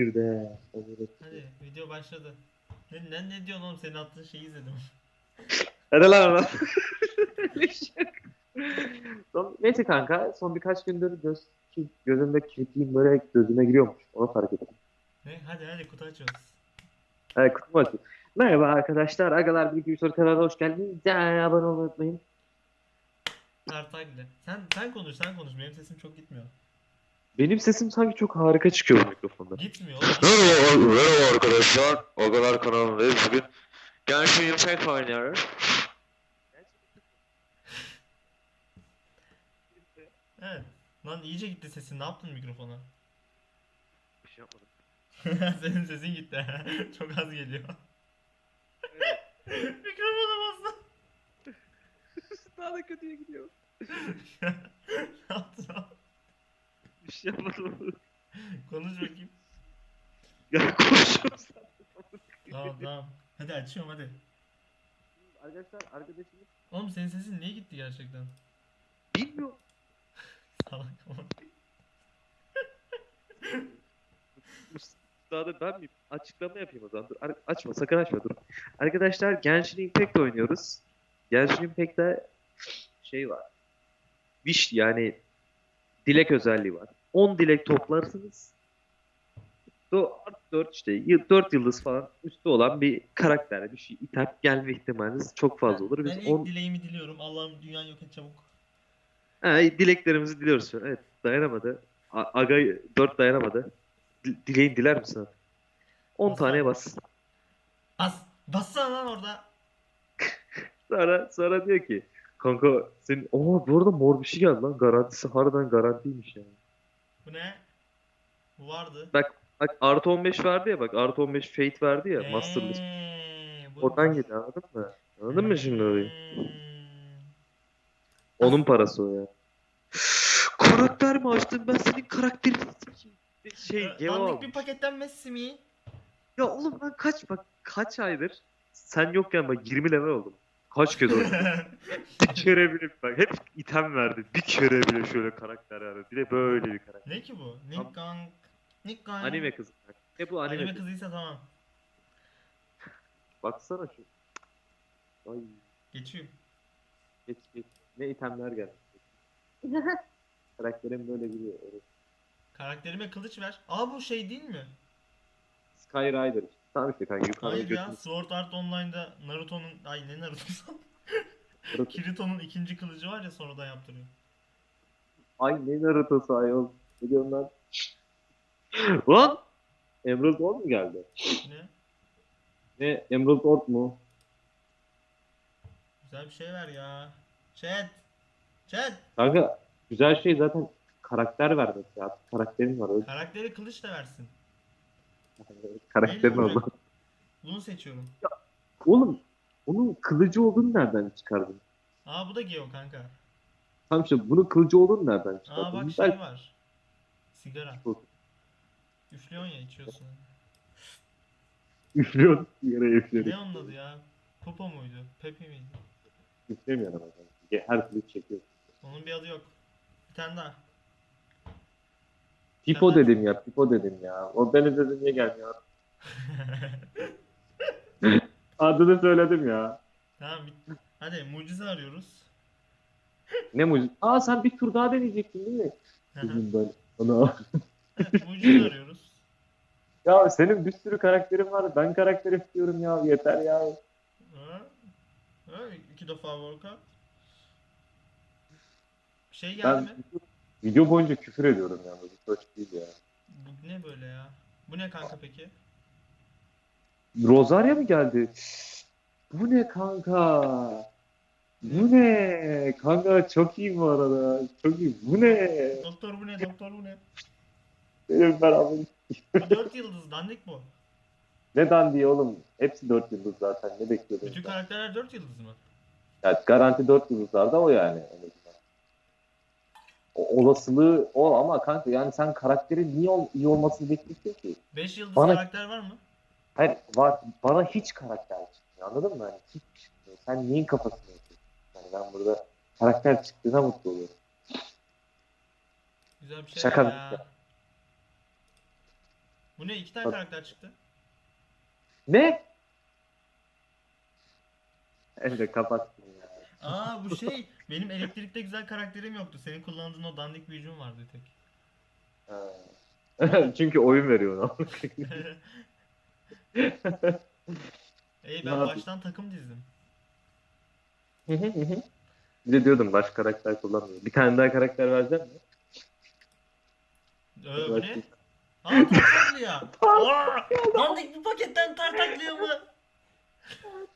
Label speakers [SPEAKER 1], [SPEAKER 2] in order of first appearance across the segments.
[SPEAKER 1] Olur.
[SPEAKER 2] Hadi video başladı. Ne, ne, ne diyorsun oğlum senin attığın şeyi izledim.
[SPEAKER 1] Hadi lan lan. son, neyse kanka son birkaç gündür göz, gözümde kirpiğim böyle gözüme giriyormuş. Onu fark ettim.
[SPEAKER 2] Ne? Hadi hadi kutu açıyoruz.
[SPEAKER 1] Evet kutumu açayım. Merhaba arkadaşlar. Agalar bir soru kanalına hoş geldiniz. Ya, abone olmayı unutmayın.
[SPEAKER 2] Tartagli. Sen sen konuş sen konuş benim sesim çok gitmiyor.
[SPEAKER 1] Benim sesim sanki çok harika çıkıyor bu mikrofonda.
[SPEAKER 2] Gitmiyor.
[SPEAKER 1] Merhaba, merhaba arkadaşlar. Agalar kanalındayız bugün. Gençliği yüksek oynuyoruz.
[SPEAKER 2] Evet. Lan iyice gitti sesin. Ne yaptın mikrofona?
[SPEAKER 1] Bir şey yapmadım.
[SPEAKER 2] Senin sesin gitti. çok az geliyor. Mikrofona bastım.
[SPEAKER 1] Daha da kötüye gidiyor.
[SPEAKER 2] ne yaptın?
[SPEAKER 1] Bir şey yapmadım.
[SPEAKER 2] Konuş bakayım.
[SPEAKER 1] Ya konuşuyorum.
[SPEAKER 2] Tamam tamam. Hadi açıyorum hadi.
[SPEAKER 1] Arkadaşlar arkadaşımız
[SPEAKER 2] Oğlum senin sesin niye gitti gerçekten?
[SPEAKER 1] bilmiyor.
[SPEAKER 2] Salak ama.
[SPEAKER 1] Daha da ben mi açıklama yapayım o zaman. Dur, ar- açma sakın açma dur. Arkadaşlar Genshin Impact'te oynuyoruz. Genshin Impact'te şey var. Wish yani dilek özelliği var. 10 dilek toplarsınız. 4 işte 4 yıldız falan üstü olan bir karakter, bir şey item gelme ihtimaliniz çok fazla olur. Biz
[SPEAKER 2] Ben ilk
[SPEAKER 1] 10
[SPEAKER 2] dileğimi diliyorum. Allah'ım dünyayı yok et çabuk.
[SPEAKER 1] Ha, dileklerimizi diliyoruz. Evet, dayanamadı. A- Aga 4 dayanamadı. Di- dileğin diler misin? 10
[SPEAKER 2] Bas
[SPEAKER 1] taneye bas.
[SPEAKER 2] Bas. Bassana lan orada.
[SPEAKER 1] Sonra sonra diyor ki kanka senin oha bu arada mor bir şey geldi lan garantisi harbiden garantiymiş yani.
[SPEAKER 2] Bu ne? Bu vardı.
[SPEAKER 1] Bak bak artı 15 verdi ya bak artı 15 fate verdi ya Master List. Oradan geliyor anladın mı? Anladın mı şimdi orayı?
[SPEAKER 2] Hmm.
[SPEAKER 1] Onun parası o ya. Karakter mi açtın ben senin karakterini. Şey
[SPEAKER 2] Ee,
[SPEAKER 1] Geva
[SPEAKER 2] Dandik bir paketten Messi mi?
[SPEAKER 1] Ya oğlum ben kaç bak kaç aydır sen yokken bak 20 level oldum. Kaç kez oynadım. bir kere bile bak hep item verdi. Bir kere bile şöyle karakter verdi. Bir de böyle bir karakter.
[SPEAKER 2] ne ki bu? Nick Gang. Nick Gang.
[SPEAKER 1] Anime kızı. Ne bu anime,
[SPEAKER 2] Anime
[SPEAKER 1] kızı?
[SPEAKER 2] kızıysa tamam.
[SPEAKER 1] Baksana şu. Ay
[SPEAKER 2] Geçiyorum.
[SPEAKER 1] geç geç. Ne itemler geldi. Karakterim böyle gidiyor.
[SPEAKER 2] Karakterime kılıç ver. Aa bu şey değil mi?
[SPEAKER 1] Sky Rider. Tamam işte kanka yukarıda
[SPEAKER 2] Hayır ya. Sword Art Online'da Naruto'nun ay ne Naruto'su?
[SPEAKER 1] Naruto-
[SPEAKER 2] Kirito'nun ikinci kılıcı var ya sonradan yaptırıyor.
[SPEAKER 1] Ay ne Naruto'su ayol. Ne diyorsun lan? Lan! Emerald Orb mu geldi?
[SPEAKER 2] Ne?
[SPEAKER 1] Ne Emerald Orb mu?
[SPEAKER 2] Güzel bir şey ver ya. Chat. Chat.
[SPEAKER 1] Kanka güzel şey zaten karakter vermek ya. Karakterin var öyle.
[SPEAKER 2] Karakteri kılıç da versin.
[SPEAKER 1] Karakterin
[SPEAKER 2] Neyle
[SPEAKER 1] oldu.
[SPEAKER 2] Bunu seçiyorum.
[SPEAKER 1] Oğlum onun kılıcı olduğunu nereden çıkardın?
[SPEAKER 2] Aa bu da Geo kanka.
[SPEAKER 1] Tam işte bunun kılıcı olduğunu nereden
[SPEAKER 2] Aa
[SPEAKER 1] çıkardın?
[SPEAKER 2] bak
[SPEAKER 1] Belki-
[SPEAKER 2] şey var. Sigara. Üflüyorsun ya içiyorsun.
[SPEAKER 1] Üflüyor. Yere
[SPEAKER 2] Ne
[SPEAKER 1] üflüyor.
[SPEAKER 2] onun adı ya? Popo muydu? Pepe miydi?
[SPEAKER 1] Üflemiyor ama. kanka. Her türlü çekiyor.
[SPEAKER 2] Onun bir adı yok. Bir tane daha.
[SPEAKER 1] Pipo dedim ya. Pipo dedim ya. O benim dedim niye gelmiyor? Adını söyledim ya.
[SPEAKER 2] tamam bit- Hadi mucize arıyoruz.
[SPEAKER 1] Ne mucize. Aa sen bir tur daha deneyecektin değil mi? Dedim ben. Ana.
[SPEAKER 2] evet mucize arıyoruz.
[SPEAKER 1] Ya senin bir sürü karakterin var. Ben karakter istiyorum ya. Yeter ya.
[SPEAKER 2] Ha? Ha? İki defa. Bir şey geldi
[SPEAKER 1] Ben
[SPEAKER 2] mi?
[SPEAKER 1] Video boyunca küfür ediyorum ya. Bu hoş değil ya.
[SPEAKER 2] Bu ne böyle ya? Bu ne kanka peki?
[SPEAKER 1] Rosaria mı geldi? Bu ne kanka? Bu ne? Kanka çok iyi bu arada. Çok iyi. Bu ne?
[SPEAKER 2] Doktor bu ne? Doktor bu ne?
[SPEAKER 1] Benim.
[SPEAKER 2] Bu dört yıldız dandik bu.
[SPEAKER 1] Ne dandiği oğlum? Hepsi 4 yıldız zaten. Ne bekliyordun?
[SPEAKER 2] Bütün
[SPEAKER 1] sen?
[SPEAKER 2] karakterler dört yıldız mı?
[SPEAKER 1] Ya garanti 4 yıldızlarda o yani. Olasılığı o ama kanka yani sen karakterin niye ol- iyi olmasını bekliyorsun ki?
[SPEAKER 2] Beş yıldız
[SPEAKER 1] Bana-
[SPEAKER 2] karakter var mı?
[SPEAKER 1] Hayır var. Bana hiç karakter çıkmıyor. Anladın mı? Yani hiç çıkmıyor. Sen neyin kafasını yapıyorsun? Yani ben burada karakter çıktığına mutlu oluyorum.
[SPEAKER 2] Güzel bir şey
[SPEAKER 1] Şaka
[SPEAKER 2] ya.
[SPEAKER 1] bitti.
[SPEAKER 2] Bu ne? İki tane
[SPEAKER 1] Bak.
[SPEAKER 2] karakter çıktı.
[SPEAKER 1] Ne? Elde kapattım ya.
[SPEAKER 2] Aa bu şey benim elektrikte güzel karakterim yoktu. Senin kullandığın o dandik büyücüm vardı tek.
[SPEAKER 1] Ha. Çünkü oyun veriyor ona.
[SPEAKER 2] İyi
[SPEAKER 1] Ne
[SPEAKER 2] ben
[SPEAKER 1] yapayım?
[SPEAKER 2] baştan takım dizdim.
[SPEAKER 1] bir de diyordum başka karakter kullanmıyor. Bir tane daha karakter verecek mi?
[SPEAKER 2] Ee, bu ne? Tartaklı ya. Aa, dandik bir paketten tartaklıya mı?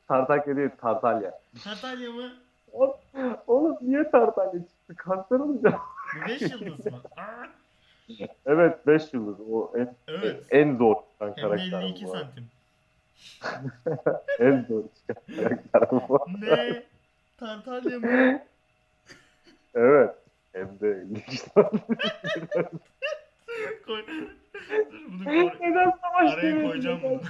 [SPEAKER 1] Tartakya değil, Tartalya.
[SPEAKER 2] Tartalya mı?
[SPEAKER 1] Oğlum niye Tartalya çıktı? Kanser olacağım.
[SPEAKER 2] Bu 5 yıldız mı?
[SPEAKER 1] Evet 5 yıldız. O en,
[SPEAKER 2] evet.
[SPEAKER 1] en zor çıkan
[SPEAKER 2] Hem
[SPEAKER 1] karakter
[SPEAKER 2] 52
[SPEAKER 1] bu. arada.
[SPEAKER 2] santim.
[SPEAKER 1] En zor çıkan karakter bu.
[SPEAKER 2] Ne? Tartalya mı?
[SPEAKER 1] Evet. Hem de 52 santim.
[SPEAKER 2] Koy. Dur bunu koy.
[SPEAKER 1] Neden savaş
[SPEAKER 2] Araya koyacağım bunu.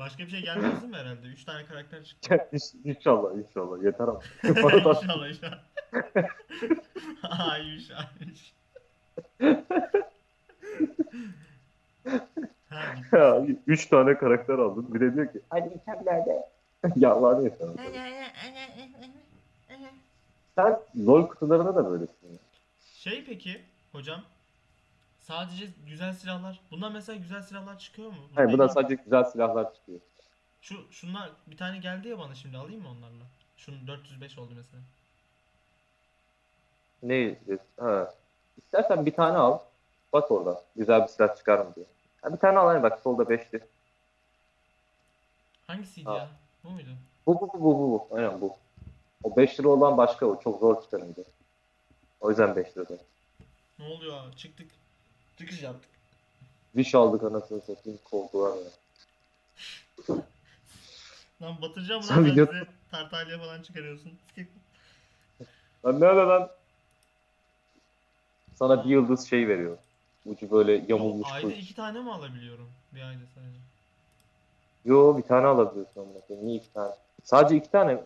[SPEAKER 2] Başka bir şey gelmez mi herhalde? 3 tane karakter çıktı.
[SPEAKER 1] inşallah inşallah yeter da-
[SPEAKER 2] inşallah inşallah. Ha, gitti.
[SPEAKER 1] Ya, üç tane karakter aldın. Bir de diyor ki hani item nerede? ya var ya sana. Sen LoL kutularında da böylesin.
[SPEAKER 2] Şey peki hocam sadece güzel silahlar. Bundan mesela güzel silahlar çıkıyor mu?
[SPEAKER 1] Hayır bundan sadece güzel silahlar çıkıyor.
[SPEAKER 2] Şu şunlar bir tane geldi ya bana şimdi alayım mı onlarla? Şunun 405 oldu mesela.
[SPEAKER 1] Ne? Ha. İstersen bir tane al. Bak orada. Güzel bir silah çıkar mı diye. Ha, bir tane al hani bak solda beşli.
[SPEAKER 2] Hangisiydi
[SPEAKER 1] Al.
[SPEAKER 2] ya? Bu muydu?
[SPEAKER 1] Bu bu bu bu bu. bu. Aynen bu. O 5 lira olan başka o. Çok zor çıkarınca. O yüzden 5 lira.
[SPEAKER 2] Ne oluyor abi? Çıktık. Çıkış yaptık.
[SPEAKER 1] Wish aldık anasını satayım kovdular ya.
[SPEAKER 2] Lan batıracağım
[SPEAKER 1] Sen
[SPEAKER 2] lan sen
[SPEAKER 1] video-
[SPEAKER 2] bize tartalya falan çıkarıyorsun.
[SPEAKER 1] Lan ne öyle lan? Sana bir yıldız şey veriyor. Ucu böyle yamulmuş
[SPEAKER 2] Ayda
[SPEAKER 1] kılıç.
[SPEAKER 2] iki tane mi alabiliyorum? Bir ayda sadece.
[SPEAKER 1] Yo bir tane alabiliyorsun amına koyayım. Niye iki tane? Sadece iki tane?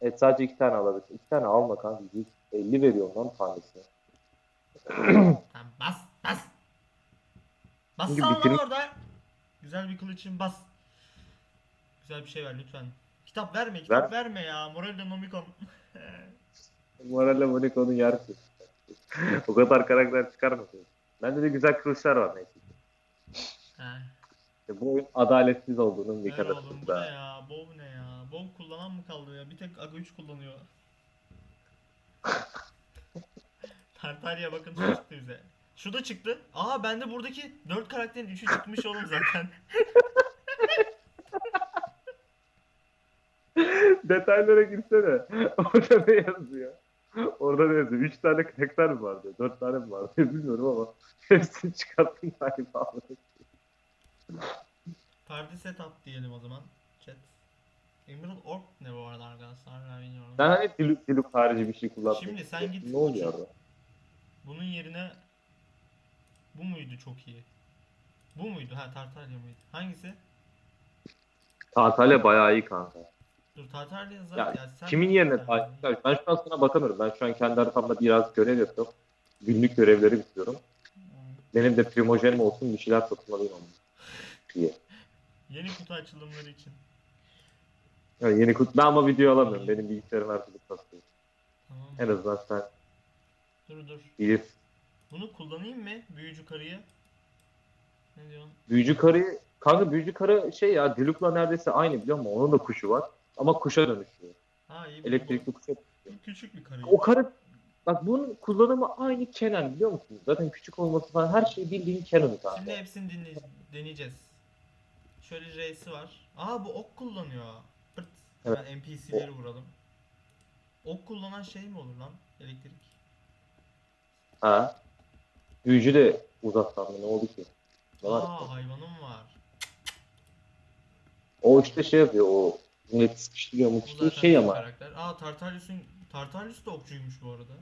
[SPEAKER 1] Evet sadece iki tane alabilirsin. İki tane alma kanka. 150 veriyorum lan tanesine.
[SPEAKER 2] Tamam bas bas. Bas
[SPEAKER 1] Çünkü
[SPEAKER 2] sağ
[SPEAKER 1] bitirim-
[SPEAKER 2] orada. Güzel bir kılıçım bas. Güzel bir şey ver lütfen. Kitap verme kitap verme ya. Moralde nomikon.
[SPEAKER 1] Moralle Monico'nun yarısı. o kadar karakter çıkarmasın. Bende de güzel kılıçlar var neyse.
[SPEAKER 2] Ha.
[SPEAKER 1] İşte bu oyun adaletsiz olduğunun bir
[SPEAKER 2] Ver oğlum bu ne ya? Bov ne ya? Bov kullanan mı kaldı ya? Bir tek Aga 3 kullanıyor. Tartarya bakın şu çıktı bize. Şu da çıktı. Aa bende buradaki 4 karakterin 3'ü çıkmış oğlum zaten.
[SPEAKER 1] Detaylara girsene. Orada ne yazıyor? Orada ne yazıyor? Üç tane karakter mi vardı? Dört tane mi vardı? Bilmiyorum ama hepsini çıkarttın galiba.
[SPEAKER 2] Party setup diyelim o zaman. Chat. Emerald Orb ne bu arada arkadaşlar ben bilmiyorum.
[SPEAKER 1] Sen hani diluk, diluk harici bir şey kullandın.
[SPEAKER 2] Şimdi sen git
[SPEAKER 1] Ne oluyor orada?
[SPEAKER 2] Bunun yerine bu muydu çok iyi? Bu muydu? Ha Tartarya mıydı? Hangisi?
[SPEAKER 1] Tartalya bayağı iyi kanka.
[SPEAKER 2] Dur Tartarya zaten
[SPEAKER 1] Ya,
[SPEAKER 2] ya, sen
[SPEAKER 1] Kimin yerine Tartalya? Ben şu an sana bakamıyorum. Ben şu an kendi haritamda biraz görev yapıyorum. Günlük görevleri bitiriyorum.
[SPEAKER 2] Hmm.
[SPEAKER 1] Benim de primojenim olsun bir şeyler satmalıyım ama. diye.
[SPEAKER 2] Yeni kutu açılımları için.
[SPEAKER 1] Yani yeni kut ben ama video alamıyorum. Benim bilgisayarım her türlü kasıyor.
[SPEAKER 2] Tamam.
[SPEAKER 1] En azından sen
[SPEAKER 2] Dur dur.
[SPEAKER 1] bilirsin.
[SPEAKER 2] Bunu kullanayım mı? Büyücü karıyı. Ne diyorsun?
[SPEAKER 1] Büyücü karı, kanka büyücü karı şey ya Diluc'la neredeyse aynı biliyor musun? Onun da kuşu var. Ama kuşa dönüşüyor.
[SPEAKER 2] Ha iyi. bu-
[SPEAKER 1] Elektrikli kuşa.
[SPEAKER 2] bu Küçük bir karı.
[SPEAKER 1] O karı bak bunun kullanımı aynı Kenan biliyor musunuz? Zaten küçük olması falan her şey bildiğin Kenan kanka.
[SPEAKER 2] Şimdi hepsini dinle deneyeceğiz. Şöyle R'si var. Aa bu ok kullanıyor. Pırt.
[SPEAKER 1] Evet.
[SPEAKER 2] Hemen NPC'leri vuralım. Ok kullanan şey mi olur lan? Elektrik.
[SPEAKER 1] Ha. Büyücü de uzaktan mı? Ne oldu ki?
[SPEAKER 2] Aa hayvanım var.
[SPEAKER 1] O işte şey yapıyor o millet sıkıştırıyor
[SPEAKER 2] Bu
[SPEAKER 1] mutluyor
[SPEAKER 2] zaten
[SPEAKER 1] şey
[SPEAKER 2] bir
[SPEAKER 1] ama.
[SPEAKER 2] karakter. Aa Tartalyus'un Tartalyus da okçuymuş bu arada.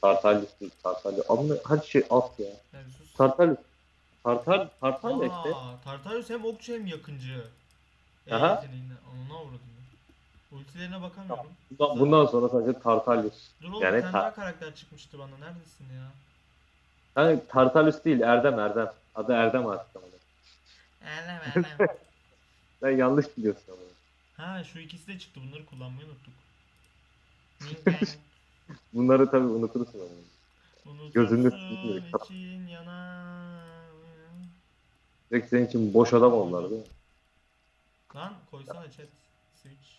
[SPEAKER 1] Tartalyus değil Tartalya. Ama hadi şey at ya.
[SPEAKER 2] Yani sus.
[SPEAKER 1] Tartalyus. Tartal, Tartalya işte.
[SPEAKER 2] Aa, Tartalyus hem okçu hem yakıncı. E
[SPEAKER 1] Aha.
[SPEAKER 2] yeteneğine. Ona uğradım. Ultilerine bakamıyorum.
[SPEAKER 1] Bundan, bundan sonra sadece Tartalyus.
[SPEAKER 2] Dur oğlum
[SPEAKER 1] Yani
[SPEAKER 2] bir tane
[SPEAKER 1] ta-
[SPEAKER 2] daha karakter çıkmıştı bana. Neredesin ya?
[SPEAKER 1] Kanka Tartalus değil Erdem Erdem. Adı Erdem artık ama.
[SPEAKER 2] Elem elem.
[SPEAKER 1] Sen yanlış biliyorsun ama.
[SPEAKER 2] ha şu ikisi de çıktı. Bunları kullanmayı unuttuk.
[SPEAKER 1] Bunları tabii unutursun ama. Gözünde
[SPEAKER 2] Unutursun için yanar.
[SPEAKER 1] Direkt senin için boş adam onlar değil mi?
[SPEAKER 2] Lan koysana chat. Switch.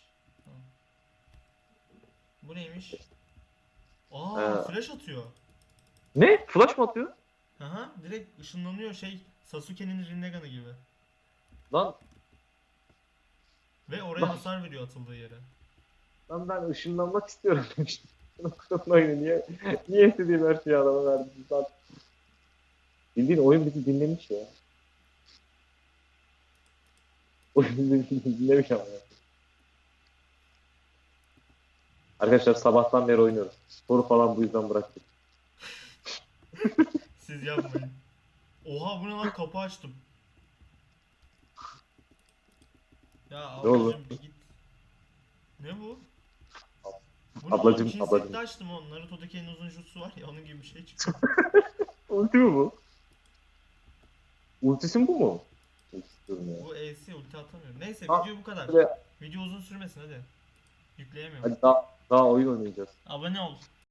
[SPEAKER 2] Bu neymiş? Aa
[SPEAKER 1] Ha.
[SPEAKER 2] flash atıyor.
[SPEAKER 1] Ne? Flash mı atıyor?
[SPEAKER 2] Aha direkt ışınlanıyor şey Sasuke'nin Rinnegan'ı gibi.
[SPEAKER 1] Lan,
[SPEAKER 2] Ve oraya
[SPEAKER 1] Lan.
[SPEAKER 2] hasar veriyor atıldığı yere.
[SPEAKER 1] lan ben ışınlanmak istiyorum demiştim. Oyunu niye, niye istediğim her şeyi adama verdin? Lan. Bildiğin oyun bizi dinlemiş ya. Oyun bizi dinlemiş ama. ya. Arkadaşlar sabahtan beri oynuyoruz. Sporu falan bu yüzden bıraktık.
[SPEAKER 2] Siz yapmayın. Oha bu ne lan kapı açtım. Ya
[SPEAKER 1] Ne oldu?
[SPEAKER 2] ablacım bir git. Ne bu? Bu ne
[SPEAKER 1] Ablacım, ablacım.
[SPEAKER 2] Seddi açtım o. Naruto'daki en uzun jutsu var ya onun gibi bir şey çıktı.
[SPEAKER 1] Ulti mi bu? Ultisi bu mu? Çok istiyorum ya.
[SPEAKER 2] bu ES ulti atamıyorum. Neyse
[SPEAKER 1] Ha,
[SPEAKER 2] video bu kadar.
[SPEAKER 1] Şöyle,
[SPEAKER 2] Video uzun sürmesin hadi. Yükleyemiyorum.
[SPEAKER 1] hadi daha, daha oyun oynayacağız.
[SPEAKER 2] Abone ol.